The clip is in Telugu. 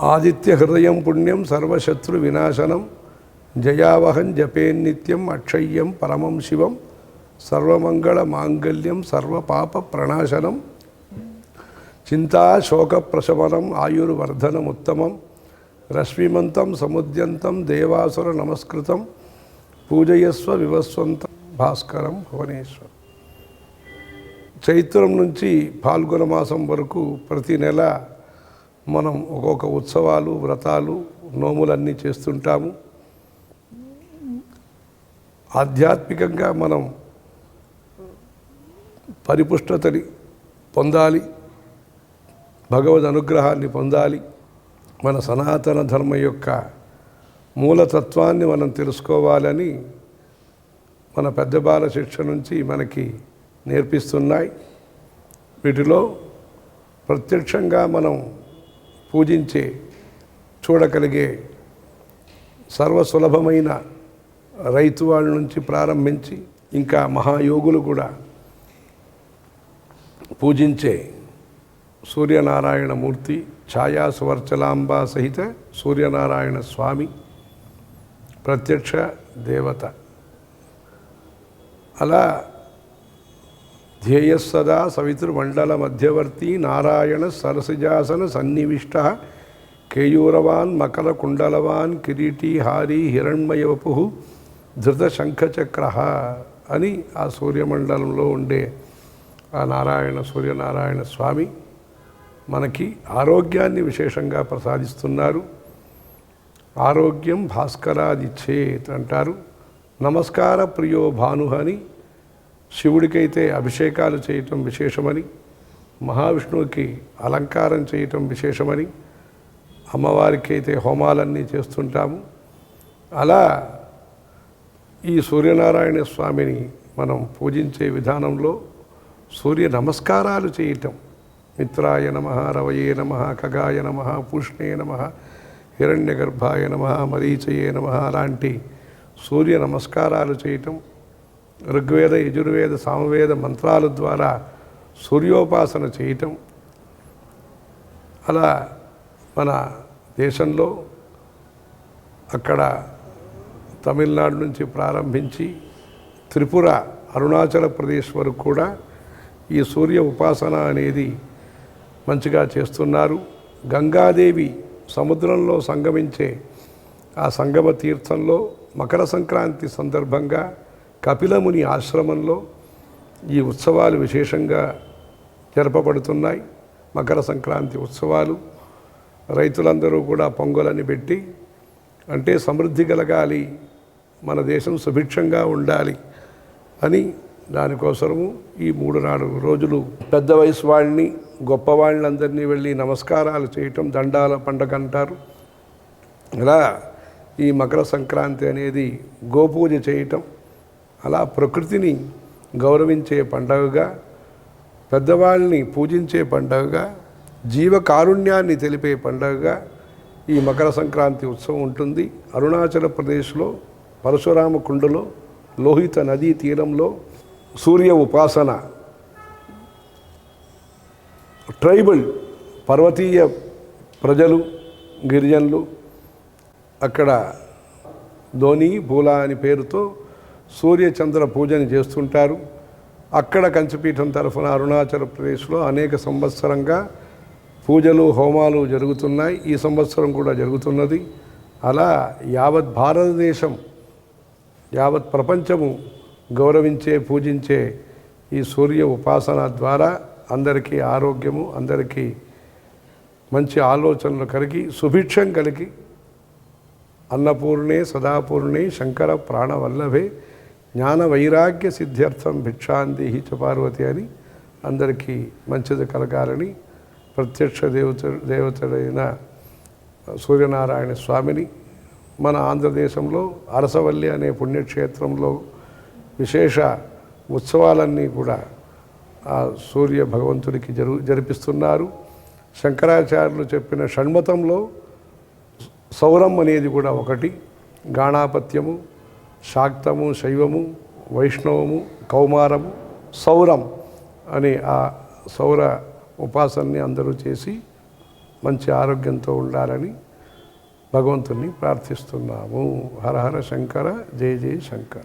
ఆదిత్య హృదయం పుణ్యం సర్వశత్రు వినాశనం జయావహం జపేన్నిత్యం అక్షయ్యం పరమం శివం సర్వమంగళ మాంగళ్యం సర్వపాప ప్రణాశనం చింతా శోక ప్రశమనం ఆయుర్వర్ధనం ఉత్తమం రశ్మిమంతం సముద్యంతం దేవాసుర నమస్కృతం పూజయస్వ వివస్వంతం భాస్కరం భువనేశ్వరం. చైత్రం నుంచి పాల్గొన మాసం వరకు ప్రతి నెల మనం ఒక్కొక్క ఉత్సవాలు వ్రతాలు నోములన్నీ చేస్తుంటాము. ఆధ్యాత్మికంగా మనం పరిపుష్టతని పొందాలి భగవద్ అనుగ్రహాన్ని పొందాలి మన సనాతన ధర్మ యొక్క మూలతత్వాన్ని మనం తెలుసుకోవాలని మన పెద్ద బాల శిక్ష నుంచి మనకి నేర్పిస్తున్నాయి. వీటిలో ప్రత్యక్షంగా మనం పూజించే చూడగలిగే సర్వసులభమైన రైతు వాళ్ళ నుంచి ప్రారంభించి ఇంకా మహాయోగులు కూడా పూజించే సూర్యనారాయణ మూర్తి ఛాయా సువర్చలాంబ సహిత సూర్యనారాయణ స్వామి ప్రత్యక్ష దేవత. అలా ధ్యేయస్సదా సవితృమండల మధ్యవర్తి నారాయణ సరసిజాసన సన్నివిష్ట కేయూరవాన్ మకర కుండలవాన్ కిరీటి హారి హిరణ్మయవపు ధృత శంఖచక్ర అని ఆ సూర్యమండలంలో ఉండే ఆ నారాయణ సూర్యనారాయణ స్వామి మనకి ఆరోగ్యాన్ని విశేషంగా ప్రసాదిస్తున్నారు. ఆరోగ్యం భాస్కరాదిచ్చేత్ అంటారు. నమస్కార ప్రియో భాను అని శివుడికైతే అభిషేకాలు చేయటం విశేషమని మహావిష్ణువుకి అలంకారం చేయటం విశేషమని అమ్మవారికి అయితే హోమాలన్నీ చేస్తుంటాము. అలా ఈ సూర్యనారాయణ స్వామిని మనం పూజించే విధానంలో సూర్య నమస్కారాలు చేయటం. మిత్రాయ నమ రవయే నమ ఖగాయ నమ పూష్ణే నమ హిరణ్యగర్భాయ నమ మరీచయే నమ అలాంటి సూర్య నమస్కారాలు చేయటం. ఋగ్వేద యజుర్వేద సామవేద మంత్రాల ద్వారా సూర్యోపాసన చేయటం. అలా మన దేశంలో అక్కడ తమిళనాడు నుంచి ప్రారంభించి త్రిపుర అరుణాచల ప్రదేశ్ వరకు కూడా ఈ సూర్య ఉపాసన అనేది మంచిగా చేస్తున్నారు. గంగాదేవి సముద్రంలో సంగమించే ఆ సంగమ తీర్థంలో మకర సంక్రాంతి సందర్భంగా కపిలముని ఆశ్రమంలో ఈ ఉత్సవాలు విశేషంగా జరపబడుతున్నాయి. మకర సంక్రాంతి ఉత్సవాలు రైతులందరూ కూడా పొంగలని పెట్టి అంటే సమృద్ధి కలగాలి మన దేశం సుభిక్షంగా ఉండాలి అని దానికోసము ఈ మూడు నాలుగు రోజులు పెద్ద వయసు వాళ్ళని గొప్ప వాళ్ళందరినీ వెళ్ళి నమస్కారాలు చేయటం దండాల పండగ అంటారు. అలా ఈ మకర సంక్రాంతి అనేది గోపూజ చేయటం అలా ప్రకృతిని గౌరవించే పండగగా పెద్దవాళ్ళని పూజించే పండగగా జీవకారుణ్యాన్ని తెలిపే పండగగా ఈ మకర సంక్రాంతి ఉత్సవం ఉంటుంది. అరుణాచల ప్రదేశ్లో పరశురామ కుండలో లోహిత నదీ తీరంలో సూర్య ఉపాసన. ట్రైబల్ పర్వతీయ ప్రజలు గిరిజనులు అక్కడ ధోని పూల అని పేరుతో సూర్యచంద్ర పూజని చేస్తుంటారు. అక్కడ కంచిపీఠం తరఫున అరుణాచల్ ప్రదేశ్లో అనేక సంవత్సరంగా పూజలు హోమాలు జరుగుతున్నాయి. ఈ సంవత్సరం కూడా జరుగుతున్నది. అలా యావత్ భారతదేశం యావత్ ప్రపంచము గౌరవించే పూజించే ఈ సూర్య ఉపాసన ద్వారా అందరికీ ఆరోగ్యము అందరికీ మంచి ఆలోచనలు కలిగి సుభిక్షం కలిగి అన్నపూర్ణే సదాపూర్ణే శంకర ప్రాణవల్లభే జ్ఞాన వైరాగ్య సిద్ధ్యర్థం భిక్షాందేహి చ పార్వతి అని అందరికీ మంచిది కలగాలని ప్రత్యక్ష దేవత దేవతడైన సూర్యనారాయణ స్వామిని మన ఆంధ్రదేశంలో అరసవల్లి అనే పుణ్యక్షేత్రంలో విశేష ఉత్సవాలన్నీ కూడా ఆ సూర్య భగవంతుడికి జరు జరిపిస్తున్నారు. శంకరాచార్యులు చెప్పిన షణ్మతంలో సౌరం అనేది కూడా ఒకటి గాణాపత్యము శాక్తము శైవము వైష్ణవము కౌమారము సౌరం అనే ఆ సౌర ఉపాసనని అందరూ చేసి మంచి ఆరోగ్యంతో ఉండాలని భగవంతుణ్ణి ప్రార్థిస్తున్నాము. హరహర శంకర జయ జయ శంకర.